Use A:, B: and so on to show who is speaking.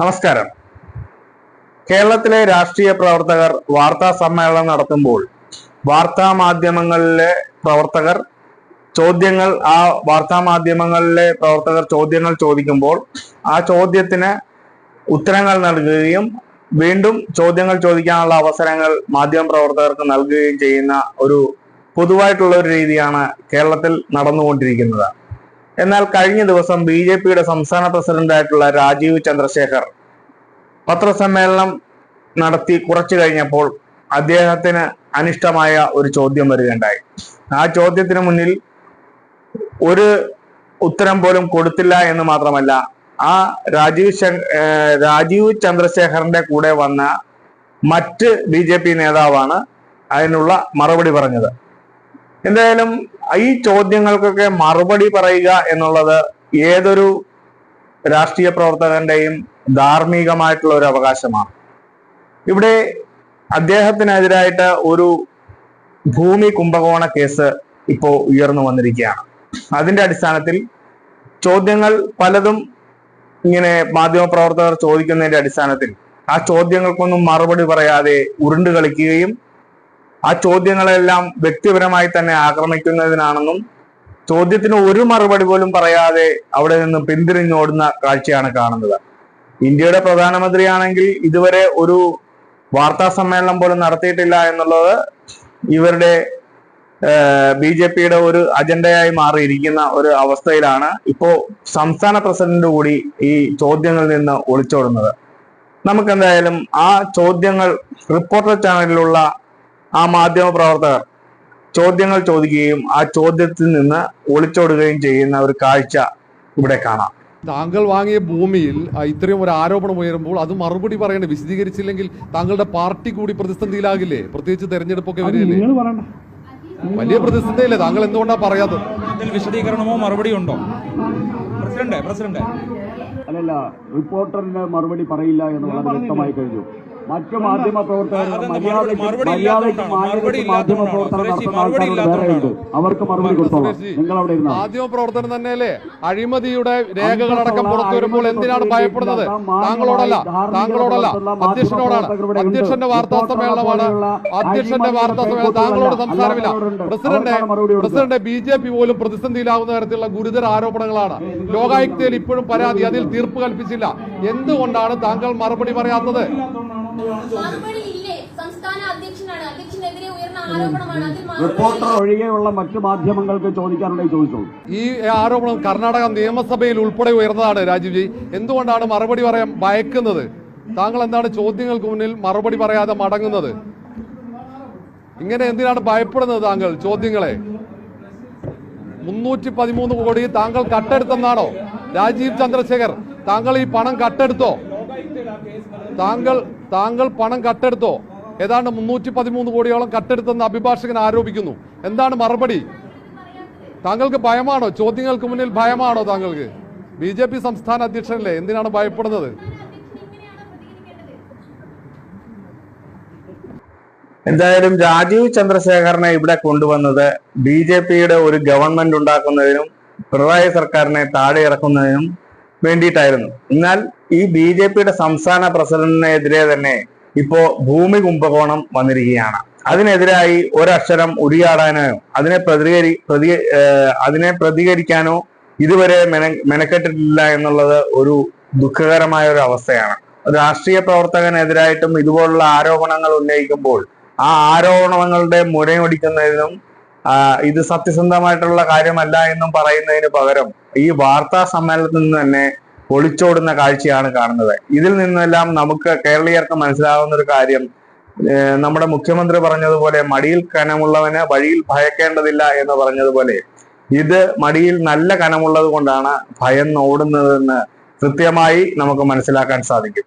A: നമസ്കാരം. കേരളത്തിലെ രാഷ്ട്രീയ പ്രവർത്തകർ വാർത്താ സമ്മേളനം നടത്തുമ്പോൾ വാർത്താ മാധ്യമങ്ങളിലെ പ്രവർത്തകർ ചോദ്യങ്ങൾ ആ വാർത്താ മാധ്യമങ്ങളിലെ പ്രവർത്തകർ ചോദ്യങ്ങൾ ചോദിക്കുമ്പോൾ ആ ചോദ്യത്തിന് ഉത്തരങ്ങൾ നൽകുകയും വീണ്ടും ചോദ്യങ്ങൾ ചോദിക്കാനുള്ള അവസരങ്ങൾ മാധ്യമ പ്രവർത്തകർക്ക് നൽകുകയും ചെയ്യുന്ന ഒരു പൊതുവായിട്ടുള്ള ഒരു രീതിയാണ് കേരളത്തിൽ നടന്നുകൊണ്ടിരിക്കുന്നത്. എന്നാൽ കഴിഞ്ഞ ദിവസം ബി ജെ പിയുടെ സംസ്ഥാന പ്രസിഡന്റായിട്ടുള്ള രാജീവ് ചന്ദ്രശേഖർ പത്രസമ്മേളനം നടത്തി കുറച്ചു കഴിഞ്ഞപ്പോൾ അദ്ദേഹത്തിന് അനിഷ്ടമായ ഒരു ചോദ്യം വരികയുണ്ടായി. ആ ചോദ്യത്തിന് മുന്നിൽ ഒരു ഉത്തരം പോലും കൊടുത്തില്ല എന്ന് മാത്രമല്ല ആ രാജീവ് രാജീവ് ചന്ദ്രശേഖറിന്റെ കൂടെ വന്ന മറ്റ് ബി നേതാവാണ് അതിനുള്ള മറുപടി പറഞ്ഞത്. എന്തായാലും ഈ ചോദ്യങ്ങൾക്കൊക്കെ മറുപടി പറയുക എന്നുള്ളത് ഏതൊരു രാഷ്ട്രീയ പ്രവർത്തകന്റെയും ധാർമ്മികമായിട്ടുള്ള ഒരു അവകാശമാണ്. ഇവിടെ അദ്ദേഹത്തിനെതിരായിട്ട് ഒരു ഭൂമി കുംഭകോണ കേസ് ഇപ്പോൾ ഉയർന്നു വന്നിരിക്കുകയാണ്. അതിന്റെ അടിസ്ഥാനത്തിൽ ചോദ്യങ്ങൾ പലതും ഇങ്ങനെ മാധ്യമപ്രവർത്തകർ ചോദിക്കുന്നതിന്റെ അടിസ്ഥാനത്തിൽ ആ ചോദ്യങ്ങൾക്കൊന്നും മറുപടി പറയാതെ ഉരുണ്ട് കളിക്കുകയും ആ ചോദ്യങ്ങളെല്ലാം വ്യക്തിപരമായി തന്നെ ആക്രമിക്കുന്നതിനാണെന്നും ചോദ്യത്തിന് ഒരു മറുപടി പോലും പറയാതെ അവിടെ നിന്ന് പിന്തിരിഞ്ഞോടുന്ന കാഴ്ചയാണ് കാണുന്നത്. ഇന്ത്യയുടെ പ്രധാനമന്ത്രിയാണെങ്കിൽ ഇതുവരെ ഒരു വാർത്താ സമ്മേളനം പോലും നടത്തിയിട്ടില്ല എന്നുള്ളത് ഇവരുടെ ബി ജെ പിയുടെ ഒരു അജണ്ടയായി മാറിയിരിക്കുന്ന ഒരു അവസ്ഥയിലാണ് ഇപ്പോ സംസ്ഥാന പ്രസിഡന്റ് കൂടി ഈ ചോദ്യങ്ങളിൽ നിന്ന് ഒളിച്ചോടുന്നത്. നമുക്ക് എന്തായാലും ആ ചോദ്യങ്ങൾ റിപ്പോർട്ടർ ചാനലിലുള്ള ആ മാധ്യമ പ്രവർത്തകർ ചോദ്യങ്ങൾ ചോദിക്കുകയും ആ ചോദ്യത്തിൽ നിന്ന് ഒളിച്ചോടുകയും ചെയ്യുന്ന ഒരു കാഴ്ച ഇവിടെ കാണാം.
B: താങ്കൾ വാങ്ങിയ ഭൂമിയിൽ ഇത്രയും ഒരു ആരോപണം ഉയരുമ്പോൾ അത് മറുപടി പറയണ്ടേ വിശദീകരിച്ചില്ലെങ്കിൽ താങ്കളുടെ പാർട്ടി കൂടി പ്രതിസന്ധിയിലാകില്ലേ? പ്രത്യേകിച്ച് തെരഞ്ഞെടുപ്പൊക്കെ വരില്ലേ വലിയ പ്രതിസന്ധിയല്ലേ? താങ്കൾ എന്തുകൊണ്ടാണ് പറയാത്തത്?
C: വിശദീകരണമോ മറുപടി ഉണ്ടോ? President president.
D: അല്ലല്ല റിപ്പോർട്ടറിന് മറുപടി പറയില്ല എന്ന് വളരെ വ്യക്തമായി കഴിഞ്ഞു. മറ്റു മാധ്യമ പ്രവർത്തകർ മര്യാദയ്ക്ക് മാധ്യമ പ്രവർത്തനം നടത്തുന്ന വേറെയുണ്ട് അവർക്ക് മറുപടി കൊടുത്തോളാം. നിങ്ങൾ അവിടെ
B: മാധ്യമ പ്രവർത്തനം തന്നെയല്ലേ? അഴിമതിയുടെ രേഖകളടക്കം പുറത്തു വരുമ്പോൾ എന്തിനാണ് ഭയപ്പെടുന്നത്? താങ്കളോടല്ല താങ്കളോടല്ല അധ്യക്ഷനോടാണ്. അധ്യക്ഷന്റെ വാർത്താ സമ്മേളനമാണ് അധ്യക്ഷന്റെ വാർത്താ സമ്മേളനം താങ്കളോട് സംസാരമില്ല. President president B J P പോലും പ്രതിസന്ധിയിലാവുന്ന തരത്തിലുള്ള ഗുരുതര ആരോപണങ്ങളാണ്. ലോകായുക്തയിൽ ഇപ്പോഴും പരാതി അതിൽ തീർപ്പ് കൽപ്പിച്ചില്ല. എന്തുകൊണ്ടാണ് താങ്കൾ മറുപടി പറയാത്തത്?
E: മറുപടി ഇല്ലേ സംസ്ഥാന അധ്യക്ഷനാണ്. അധ്യക്ഷനെതിരെ ഉയർന്ന ആരോപണമാണ്.
D: റിപ്പോർട്ടർ ഒഴികെയുള്ള മറ്റു മാധ്യമങ്ങൾക്ക് ചോദിക്കാനുണ്ടെങ്കിൽ ചോദിച്ചോളൂ.
B: ഈ ആരോപണം കർണാടക നിയമസഭയിൽ ഉൾപ്പെടെ ഉയർന്നതാണ് രാജീവ് ജി. എന്തുകൊണ്ടാണ് മറുപടി പറയാൻ ഭയക്കുന്നത്? താങ്കൾ എന്താണ് ചോദ്യങ്ങൾക്ക് മുന്നിൽ മറുപടി പറയാതെ മടങ്ങുന്നത്? ഇങ്ങനെ എന്തിനാണ് ഭയപ്പെടുന്നത് താങ്കൾ ചോദ്യങ്ങളെ? മുന്നൂറ്റി പതിമൂന്ന് കോടി താങ്കൾ കട്ടെടുത്തെന്നാണോ? രാജീവ് ചന്ദ്രശേഖർ താങ്കൾ ഈ പണം കട്ടെടുത്തോ? താങ്കൾ താങ്കൾ പണം കട്ടെടുത്തോ? ഏതാണ്ട് മുന്നൂറ്റി പതിമൂന്ന് കോടിയോളം കട്ടെടുത്തെന്ന് അഭിഭാഷകൻ ആരോപിക്കുന്നു. എന്താണ് മറുപടി? താങ്കൾക്ക് ഭയമാണോ? ചോദ്യങ്ങൾക്ക് മുന്നിൽ ഭയമാണോ താങ്കൾക്ക്? ബി ജെ പി സംസ്ഥാന അധ്യക്ഷനല്ലേ? എന്തിനാണ് ഭയപ്പെടുന്നത്?
A: എന്തായാലും രാജീവ് ചന്ദ്രശേഖരനെ ഇവിടെ കൊണ്ടുവന്നത് ബി ജെ പിയുടെ ഒരു ഗവൺമെന്റ് ഉണ്ടാക്കുന്നതിനും പിണറായി സർക്കാരിനെ താഴെ ഇറക്കുന്നതിനും വേണ്ടിയിട്ടായിരുന്നു. എന്നാൽ ഈ ബി ജെ പിയുടെ സംസ്ഥാന പ്രസിഡന്റിനെതിരെ തന്നെ ഇപ്പോ ഭൂമി കുംഭകോണം വന്നിരിക്കുകയാണ്. അതിനെതിരായി ഒരക്ഷരം ഉരിയാടാനോ അതിനെ പ്രതികരി പ്രതി അതിനെ പ്രതികരിക്കാനോ ഇതുവരെ മെന മെനക്കെട്ടിട്ടില്ല എന്നുള്ളത് ഒരു ദുഃഖകരമായ ഒരു അവസ്ഥയാണ്. രാഷ്ട്രീയ പ്രവർത്തകനെതിരായിട്ടും ഇതുപോലുള്ള ആരോപണങ്ങൾ ഉന്നയിക്കുമ്പോൾ ആ ആരോപണങ്ങളുടെ മുരയൊടിക്കുന്നതിനും ഇത് സത്യസന്ധമായിട്ടുള്ള കാര്യമല്ല എന്നും പറയുന്നതിന് പകരം ഈ വാർത്താ സമ്മേളനത്തിൽ നിന്ന് തന്നെ ഒളിച്ചോടുന്ന കാഴ്ചയാണ് കാണുന്നത്. ഇതിൽ നിന്നെല്ലാം നമുക്ക് കേരളീയർക്ക് മനസ്സിലാവുന്ന ഒരു കാര്യം നമ്മുടെ മുഖ്യമന്ത്രി പറഞ്ഞതുപോലെ മടിയിൽ കനമുള്ളവന് വഴിയിൽ ഭയക്കേണ്ടതില്ല എന്ന് പറഞ്ഞതുപോലെ ഇത് മടിയിൽ നല്ല കനമുള്ളത് കൊണ്ടാണ് ഭയം ഓടുന്നതെന്ന് കൃത്യമായി നമുക്ക് മനസ്സിലാക്കാൻ സാധിക്കും.